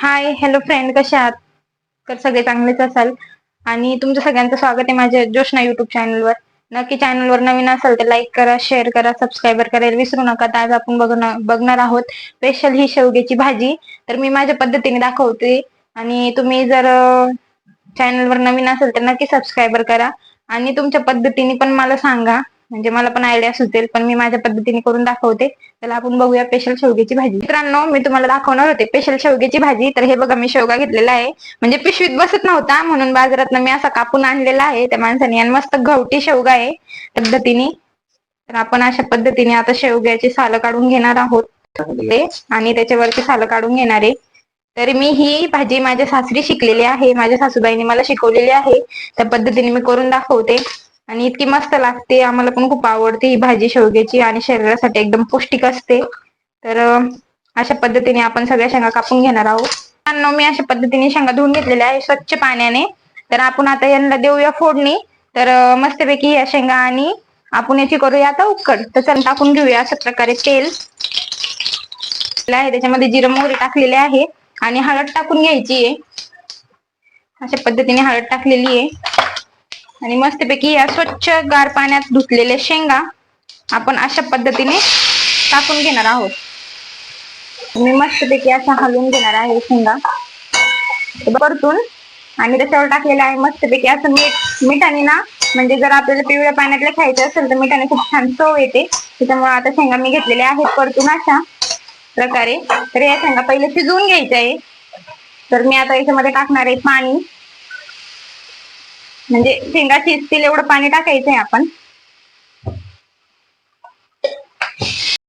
Hi hello friend कसे आहात? तर सगळे चांगलेच असाल. आणि तुमचं सगळ्यांचं स्वागत आहे माझ्या जोशना युट्यूब चॅनलवर नक्की चॅनलवर नवीन असाल तर लाईक करा शेअर करा सबस्क्राईबर करायला विसरू नका तर आज आपण बघणार बघणार आहोत स्पेशल ही शेवग्याची भाजी. तर मी माझ्या पद्धतीने दाखवते. आणि तुम्ही जर चॅनलवर नवीन असेल तर नक्की सबस्क्राईबर करा. आणि तुमच्या पद्धतीने पण मला सांगा. म्हणजे मला पण आयडिया सुचेल पण मी माझ्या पद्धतीने करून दाखवते. त्याला आपण बघूया स्पेशल शेवग्याची भाजी. मित्रांनो मी तुम्हाला दाखवणार होते स्पेशल शेवग्याची भाजी. तर हे बघा मी शेवगा घेतलेला आहे. म्हणजे पिशवीत बसत नव्हता म्हणून बाजारात मी असा कापून आणलेला आहे. त्या माणसाने आणि मस्त गवटी शेवगा आहे पद्धतीने. तर आपण अशा पद्धतीने आता शेवग्याची सालं काढून घेणार आहोत. आणि त्याच्यावरची सालं काढून घेणार आहे. तर मी ही भाजी माझ्या सासरी शिकलेली आहे. माझ्या सासूबाईने मला शिकवलेली आहे. त्या पद्धतीने मी करून दाखवते. आणि इतकी मस्त लागते. आम्हाला पण खूप आवडते ही भाजी शेवग्याची आणि शरीरासाठी एकदम पौष्टिक असते. तर अशा पद्धतीने आपण सगळ्या शेंगा कापून घेणार आहोत. मी अशा पद्धतीने शेंगा धुवून घेतलेल्या आहे स्वच्छ पाण्याने. तर आपण आता यांना देऊया फोडणी. तर मस्तपैकी या शेंगा आणि आपण याची करूया आता उकड. तर चल टाकून घेऊया अशा प्रकारे तेल आहे त्याच्यामध्ये जिरं मोहरी टाकलेले आहे आणि हळद टाकून घ्यायची आहे. अशा पद्धतीने हळद टाकलेली आहे. आणि मस्तपैकी या स्वच्छ गार पाण्यात धुतलेले शेंगा आपण अशा पद्धतीने टाकून घेणार आहोत. मी मस्तपैकी असा हलवून घेणार आहे शेंगा. परतून आणि त्याच्यावर टाकलेलं आहे मस्तपैकी असं मीठ मिठाने ना म्हणजे जर आपल्याला पिवळ्या पाण्यातले खायचं असेल तर मिठाने खूप छान चव येते. त्याच्यामुळे आता शेंगा मी घेतलेल्या आहेत परतून अशा प्रकारे. तर या शेंगा पहिले शिजवून घ्यायच्या आहे तर मी आता याच्यामध्ये टाकणार आहे पाणी. म्हणजे शेंगा शिजतील एवढं पाणी टाकायचंय आपण.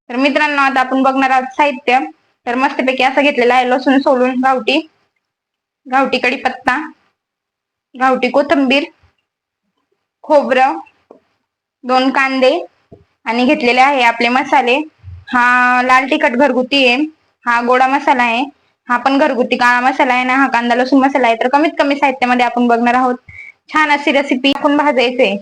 तर मित्रांनो आता आपण बघणार आहोत साहित्य. तर मस्तपैकी असं घेतलेलं आहे लसूण सोलून गावठी. गावठी कडीपत्ता गावठी कोथंबीर. खोबरं. दोन कांदे. आणि घेतलेले आहे आपले मसाले. हा लाल तिखट घरगुती आहे. हा गोडा मसाला आहे. हा पण घरगुती काळा मसाला आहे ना हा कांदा लसूण मसाला आहे. तर कमीत कमी साहित्यामध्ये आपण बघणार आहोत. छान अशी रेसिपी आपण भाजायचे.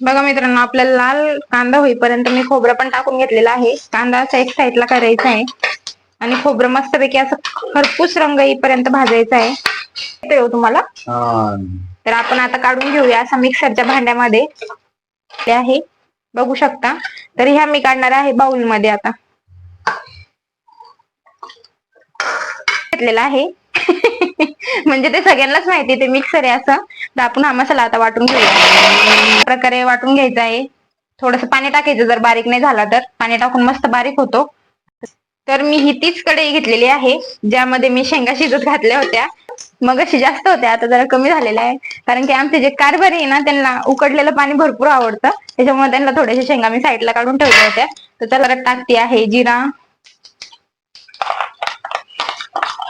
बघा मित्रांनो आपल्याला लाल कांदा होईपर्यंत मी खोबरं पण टाकून घेतलेला आहे. कांदा असा एक साईडला करायचा आहे. आणि खोबरं मस्तपैकी असं खरपूस रंग येईपर्यंत भाजायचा आहे. येतोय हो तुम्हाला? तर आपण आता काढून घेऊया असा मिक्सरच्या भांड्यामध्ये. ते आहे. बघू शकता. तर ह्या मी काढणार आहे बाउलमध्ये आता. घेतलेला आहे. म्हणजे ते सगळ्यांनाच माहिती ते मिक्सर आहे असं. तर आपण हा मसाला आता वाटून घेऊया. प्रकारे वाटून घ्यायचा आहे. थोडस पाणी टाकायचं. जर बारीक नाही झाला तर. पाणी टाकून मस्त बारीक होतो. तर मी ही तीच कढई घेतलेली आहे. ज्यामध्ये मी शेंगा शिजत घातल्या होत्या. मग अशी जास्त होत्या. आता जरा कमी झालेल्या आहे कारण की आमचे जे कारभारी आहे ना त्यांना उकडलेलं पाणी भरपूर आवडतं. त्याच्यामुळे त्यांना थोड्याशा शेंगा मी साईडला काढून ठेवल्या होत्या. तर त्याला टाकते आहे जिरा.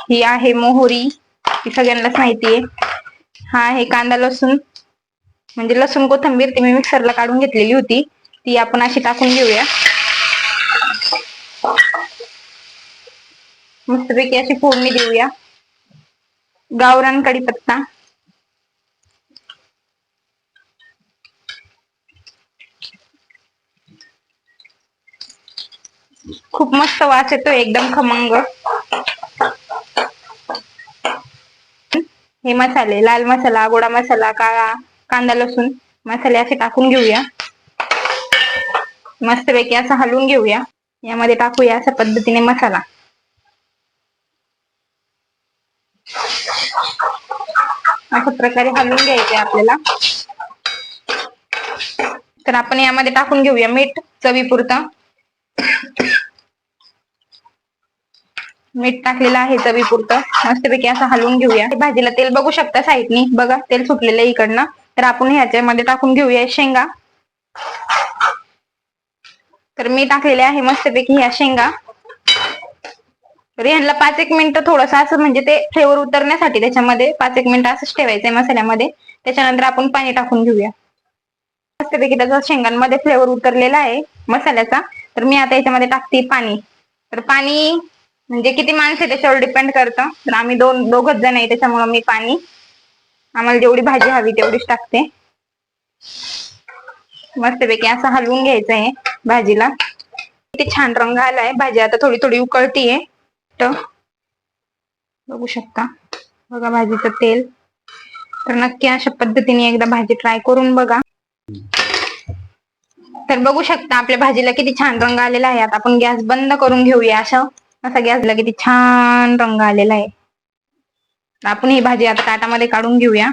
ही आहे मोहरी. ही सगळ्यांनाच माहितीये हा आहे कांदा लसूण. म्हणजे लसूण कोथंबीर ती मी मिक्सरला काढून घेतलेली होती. ती आपण अशी टाकून घेऊया. मस्तपैकी अशी फोडणी देऊया. गावरान कढीपत्ता. खूप मस्त वास येतो एकदम खमंग. हे मसाले लाल मसाला गोडा मसाला काळा कांदा लसूण मसाले असे टाकून घेऊया. मस्तपैकी असं हलवून घेऊया. यामध्ये टाकूया अशा पद्धतीने मसाला. अशा प्रकारे हलवून घ्यायचे आपल्याला. तर आपण यामध्ये टाकून घेऊया मीठ चवीपुरतं. मीठ टाकलेलं आहे चवीपुरतं. मस्तपैकी असं हलवून घेऊया. भाजीला तेल बघू शकता साईडनी. बघा तेल सुटलेलं आहे इकडनं. तर आपण ह्याच्यामध्ये टाकून घेऊया शेंगा. तर मी टाकलेले आहे मस्तपैकी ह्या शेंगा. तर ह्यांना पाच एक मिनिटं थोडंसं असं म्हणजे ते फ्लेवर उतरण्यासाठी त्याच्यामध्ये पाच एक मिनिटं असंच ठेवायचंय मसाल्यामध्ये. त्याच्यानंतर आपण पाणी टाकून घेऊया. मस्तपैकी त्याचा शेंगांमध्ये फ्लेवर उतरलेला आहे मसाल्याचा. तर मी आता याच्यामध्ये टाकते पाणी. तर पाणी म्हणजे किती माणसं त्याच्यावर डिपेंड करतं. तर आम्ही दोन दोघच जण आहे त्याच्यामुळे मी पाणी आम्हाला जेवढी भाजी हवी तेवढीच टाकते. मस्तपैकी असं हलवून घ्यायचं आहे भाजीला. किती छान रंग आलाय. भाजी आता थोडी थोडी उकळतीये. बघू बघू शकता. बघा भाजीचं तेल. तर नक्की अशा पद्धतीने एकदा भाजी ट्राय करून बघा. तर बघू शकता आपल्या भाजीला किती छान रंग आलेला आहे. आता आपण गॅस बंद करून घेऊया असं. असा गॅसला किती छान रंग आलेला आहे. आपण ही भाजी आता ताटामध्ये काढून घेऊया.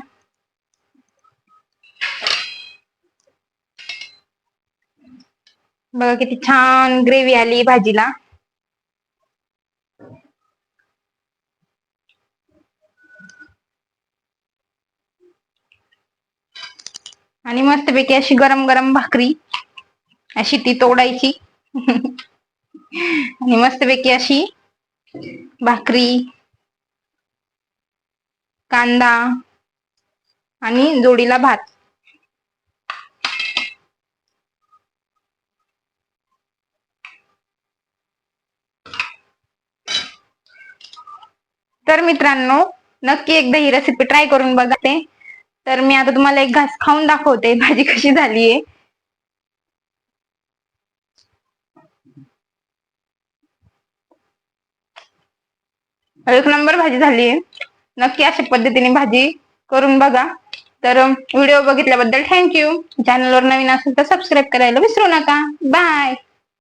बघा किती छान ग्रेव्ही आली भाजीला. आणि मस्तपैकी अशी गरम गरम भाकरी अशी ती तोडायची. आणि मस्तपैकी अशी भाकरी कांदा आणि जोडीला भात. तर मित्रांनो नक्की एकदा ही रेसिपी ट्राय करून बघा ते. तर मी आता तुम्हाला एक घास खाऊन दाखवते भाजी कशी झालीये. एक नंबर भाजी झालीये नक्की अशा पद्धतीने भाजी करून बघा. तर व्हिडिओ बघितल्याबद्दल थँक्यू चॅनलवर नवीन असेल तर सबस्क्राईब करायला विसरू नका. बाय